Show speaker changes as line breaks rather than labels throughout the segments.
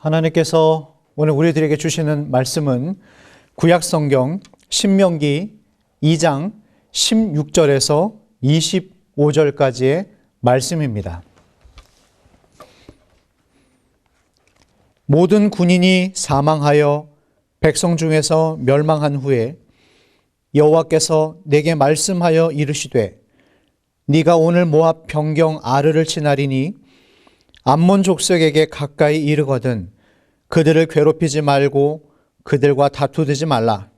하나님께서 오늘 우리들에게 주시는 말씀은 구약 성경 신명기 2장 16절에서 25절까지의 말씀입니다. 모든 군인이 사망하여 백성 중에서 멸망한 후에 여호와께서 내게 말씀하여 이르시되 네가 오늘 모압 병경 아르를 치나리니 암몬 족속에게 가까이 이르거든 그들을 괴롭히지 말고 그들과 다투지 말라.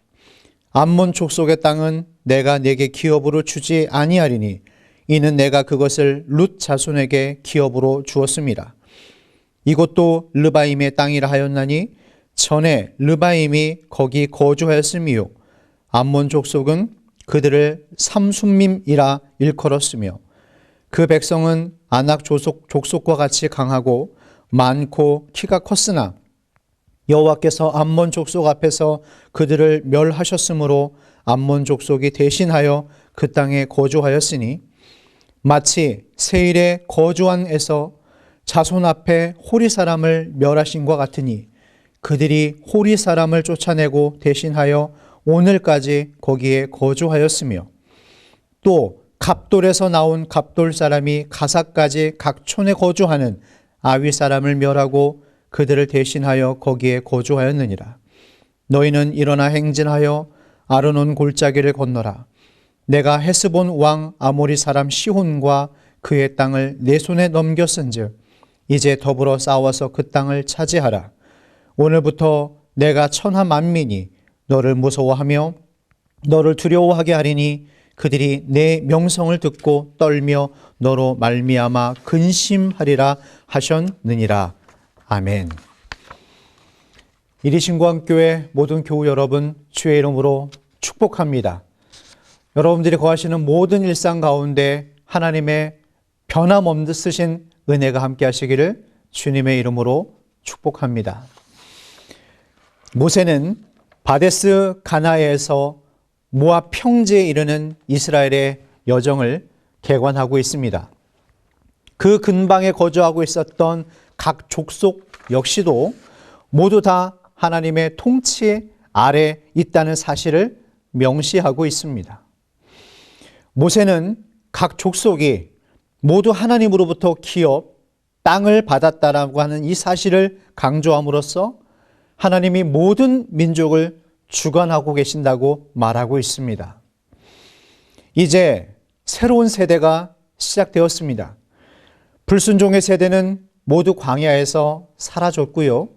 암몬 족속의 땅은 내가 내게 기업으로 주지 아니하리니 이는 내가 그것을 룻 자손에게 기업으로 주었음이라 이것도 르바임의 땅이라 하였나니 전에 르바임이 거기 거주하였음이요. 암몬 족속은 그들을 삼순밈이라 일컬었으며 그 백성은 아낙 족속, 족속과 같이 강하고 많고 키가 컸으나 여호와께서 암몬 족속 앞에서 그들을 멸하셨으므로 암몬 족속이 대신하여 그 땅에 거주하였으니 마치 세일의 거주한에서 자손 앞에 호리 사람을 멸하신과 같으니 그들이 호리 사람을 쫓아내고 대신하여 오늘까지 거기에 거주하였으며 또 갑돌에서 나온 갑돌 사람이 가사까지 각 촌에 거주하는 아위 사람을 멸하고 그들을 대신하여 거기에 거주하였느니라. 너희는 일어나 행진하여 아르논 골짜기를 건너라. 내가 헤스본 왕 아모리 사람 시혼과 그의 땅을 내 손에 넘겼은즉 이제 더불어 싸워서 그 땅을 차지하라. 오늘부터 내가 천하 만민이 너를 무서워하며 너를 두려워하게 하리니 그들이 내 명성을 듣고 떨며 너로 말미암아 근심하리라 하셨느니라. 아멘. 이리신구한교회 모든 교우 여러분 주의 이름으로 축복합니다. 여러분들이 거하시는 모든 일상 가운데 하나님의 변함없는 쓰신 은혜가 함께 하시기를 주님의 이름으로 축복합니다. 모세는 바데스 가나에서 모압 평지에 이르는 이스라엘의 여정을 개관하고 있습니다. 그 근방에 거주하고 있었던 각 족속 역시도 모두 다 하나님의 통치 아래 있다는 사실을 명시하고 있습니다. 모세는 각 족속이 모두 하나님으로부터 기업, 땅을 받았다라고 하는 이 사실을 강조함으로써 하나님이 모든 민족을 주관하고 계신다고 말하고 있습니다. 이제 새로운 세대가 시작되었습니다. 불순종의 세대는 모두 광야에서 사라졌고요.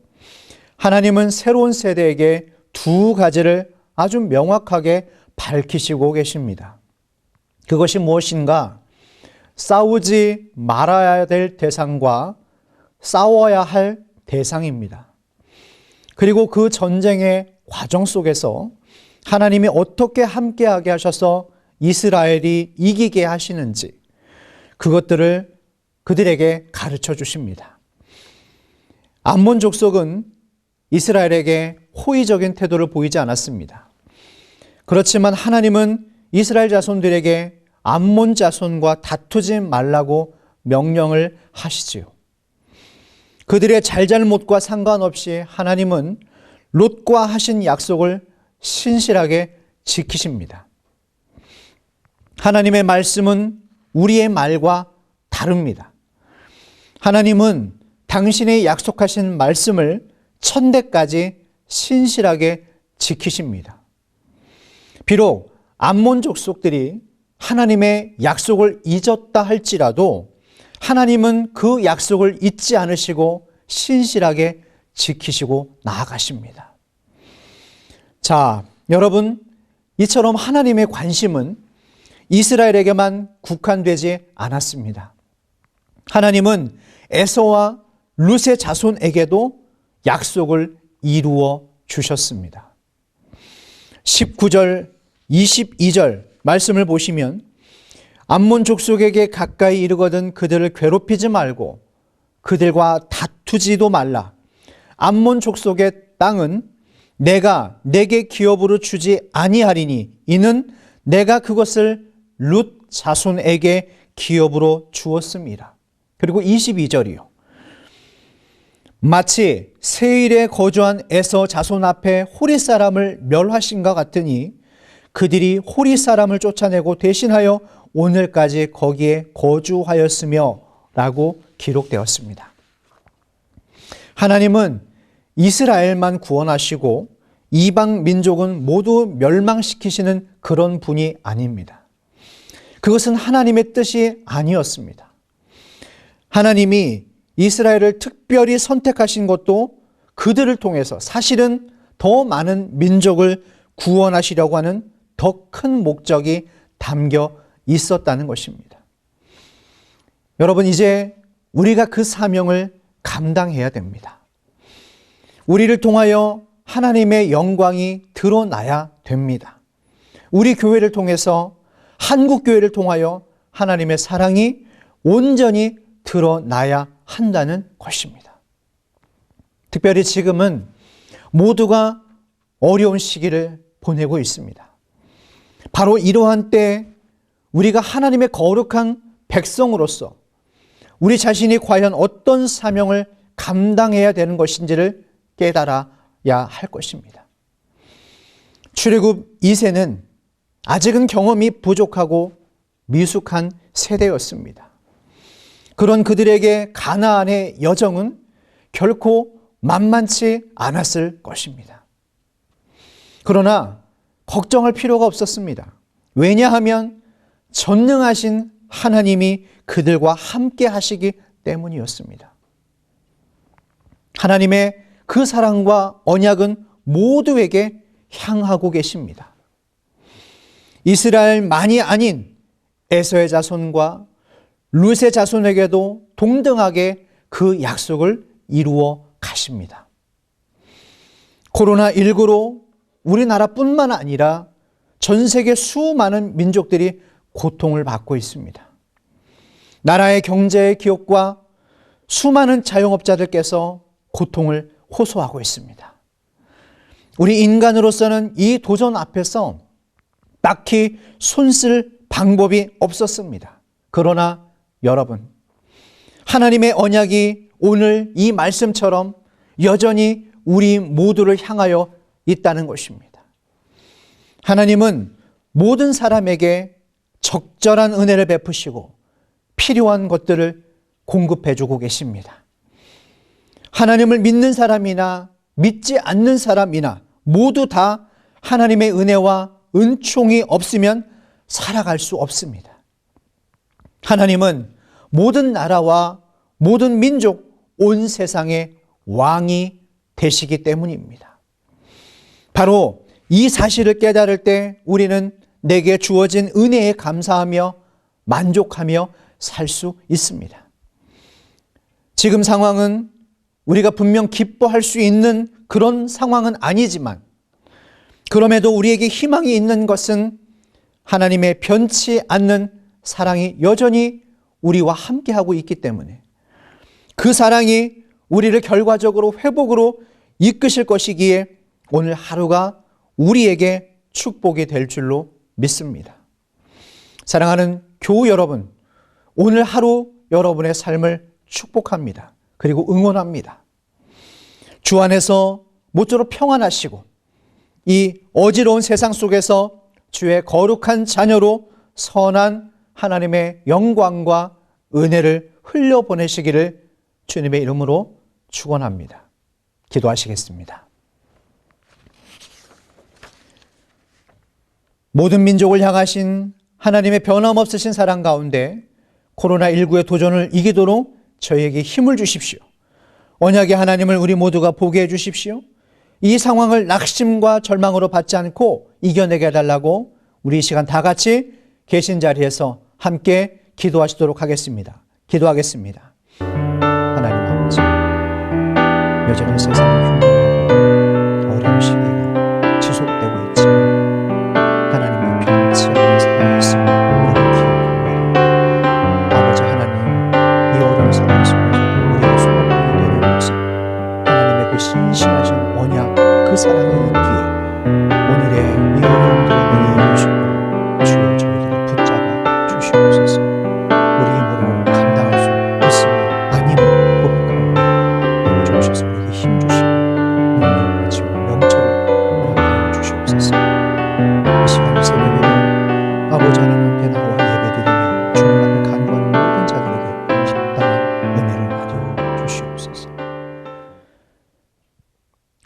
하나님은 새로운 세대에게 두 가지를 아주 명확하게 밝히시고 계십니다. 그것이 무엇인가? 싸우지 말아야 될 대상과 싸워야 할 대상입니다. 그리고 그 전쟁의 과정 속에서 하나님이 어떻게 함께하게 하셔서 이스라엘이 이기게 하시는지 그것들을 그들에게 가르쳐 주십니다. 암몬 족속은 이스라엘에게 호의적인 태도를 보이지 않았습니다. 그렇지만 하나님은 이스라엘 자손들에게 암몬 자손과 다투지 말라고 명령을 하시지요. 그들의 잘잘못과 상관없이 하나님은 롯과 하신 약속을 신실하게 지키십니다. 하나님의 말씀은 우리의 말과 다릅니다. 하나님은 당신의 약속하신 말씀을 천대까지 신실하게 지키십니다. 비록 암몬 족 속들이 하나님의 약속을 잊었다 할지라도 하나님은 그 약속을 잊지 않으시고 신실하게 지키시고 나아가십니다. 자, 여러분, 이처럼 하나님의 관심은 이스라엘에게만 국한되지 않았습니다. 하나님은 에서와 룻의 자손에게도 약속을 이루어 주셨습니다. 19절, 22절 말씀을 보시면 암몬 족속에게 가까이 이르거든 그들을 괴롭히지 말고 그들과 다투지도 말라. 암몬 족속의 땅은 내가 내게 기업으로 주지 아니하리니 이는 내가 그것을 룻 자손에게 기업으로 주었습니다. 그리고 22절이요. 마치 세일에 거주한 에서 자손 앞에 호리 사람을 멸하신 것 같으니 그들이 호리 사람을 쫓아내고 대신하여 오늘까지 거기에 거주하였으며 라고 기록되었습니다. 하나님은 이스라엘만 구원하시고 이방 민족은 모두 멸망시키시는 그런 분이 아닙니다. 그것은 하나님의 뜻이 아니었습니다. 하나님이 이스라엘을 특별히 선택하신 것도 그들을 통해서 사실은 더 많은 민족을 구원하시려고 하는 더 큰 목적이 담겨 있었다는 것입니다. 여러분, 이제 우리가 그 사명을 감당해야 됩니다. 우리를 통하여 하나님의 영광이 드러나야 됩니다. 우리 교회를 통해서 한국 교회를 통하여 하나님의 사랑이 온전히 드러나야 한다는 것입니다. 특별히 지금은 모두가 어려운 시기를 보내고 있습니다. 바로 이러한 때 우리가 하나님의 거룩한 백성으로서 우리 자신이 과연 어떤 사명을 감당해야 되는 것인지를 깨달아야 할 것입니다. 출애굽 2세는 아직은 경험이 부족하고 미숙한 세대였습니다. 그런 그들에게 가나안의 여정은 결코 만만치 않았을 것입니다. 그러나 걱정할 필요가 없었습니다. 왜냐하면 전능하신 하나님이 그들과 함께 하시기 때문이었습니다. 하나님의 그 사랑과 언약은 모두에게 향하고 계십니다. 이스라엘만이 아닌 에서의 자손과 룻의 자손에게도 동등하게 그 약속을 이루어 가십니다. 코로나19로 우리나라뿐만 아니라 전 세계 수많은 민족들이 고통을 받고 있습니다. 나라의 경제의 기업과 수많은 자영업자들께서 고통을 호소하고 있습니다. 우리 인간으로서는 이 도전 앞에서 딱히 손쓸 방법이 없었습니다. 그러나 여러분, 하나님의 언약이 오늘 이 말씀처럼 여전히 우리 모두를 향하여 있다는 것입니다. 하나님은 모든 사람에게 적절한 은혜를 베푸시고 필요한 것들을 공급해 주고 계십니다. 하나님을 믿는 사람이나 믿지 않는 사람이나 모두 다 하나님의 은혜와 은총이 없으면 살아갈 수 없습니다. 하나님은 모든 나라와 모든 민족, 온 세상의 왕이 되시기 때문입니다. 바로 이 사실을 깨달을 때 우리는 내게 주어진 은혜에 감사하며 만족하며 살 수 있습니다. 지금 상황은 우리가 분명 기뻐할 수 있는 그런 상황은 아니지만 그럼에도 우리에게 희망이 있는 것은 하나님의 변치 않는 사랑이 여전히 우리와 함께하고 있기 때문에 그 사랑이 우리를 결과적으로 회복으로 이끄실 것이기에 오늘 하루가 우리에게 축복이 될 줄로 믿습니다. 사랑하는 교우 여러분, 오늘 하루 여러분의 삶을 축복합니다. 그리고 응원합니다. 주 안에서 모쪼록 평안하시고 이 어지러운 세상 속에서 주의 거룩한 자녀로 선한 하나님의 영광과 은혜를 흘려보내시기를 주님의 이름으로 축원합니다. 기도하시겠습니다. 모든 민족을 향하신 하나님의 변함없으신 사랑 가운데 코로나19의 도전을 이기도록 저희에게 힘을 주십시오. 언약의 하나님을 우리 모두가 보게 해 주십시오. 이 상황을 낙심과 절망으로 받지 않고 이겨내게 해달라고 우리 이 시간 다 같이 계신 자리에서 함께 기도하시도록 하겠습니다. 기도하겠습니다. 하나님 아버지, 여전히 세상이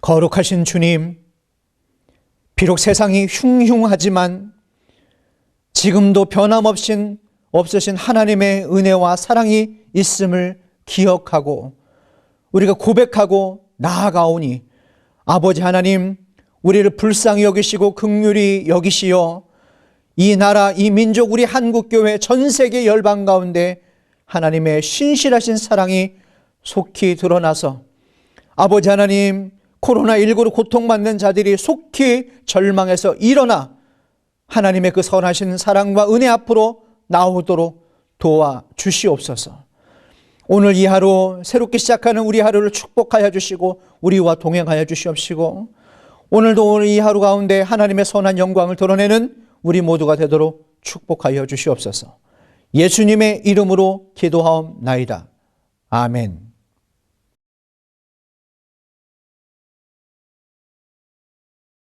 거룩하신 주님, 비록 세상이 흉흉하지만 지금도 변함없인 없으신 하나님의 은혜와 사랑이 있음을 기억하고 우리가 고백하고 나아가오니 아버지 하나님 우리를 불쌍히 여기시고 극률이 여기시어 이 나라 이 민족 우리 한국 교회 전 세계 열방 가운데 하나님의 신실하신 사랑이 속히 드러나서 아버지 하나님 코로나19로 고통받는 자들이 속히 절망해서 일어나 하나님의 그 선하신 사랑과 은혜 앞으로 나오도록 도와 주시옵소서. 오늘 이 하루 새롭게 시작하는 우리 하루를 축복하여 주시고 우리와 동행하여 주시옵시고 오늘도 오늘 이 하루 가운데 하나님의 선한 영광을 드러내는 우리 모두가 되도록 축복하여 주시옵소서. 예수님의 이름으로 기도하옵나이다. 아멘.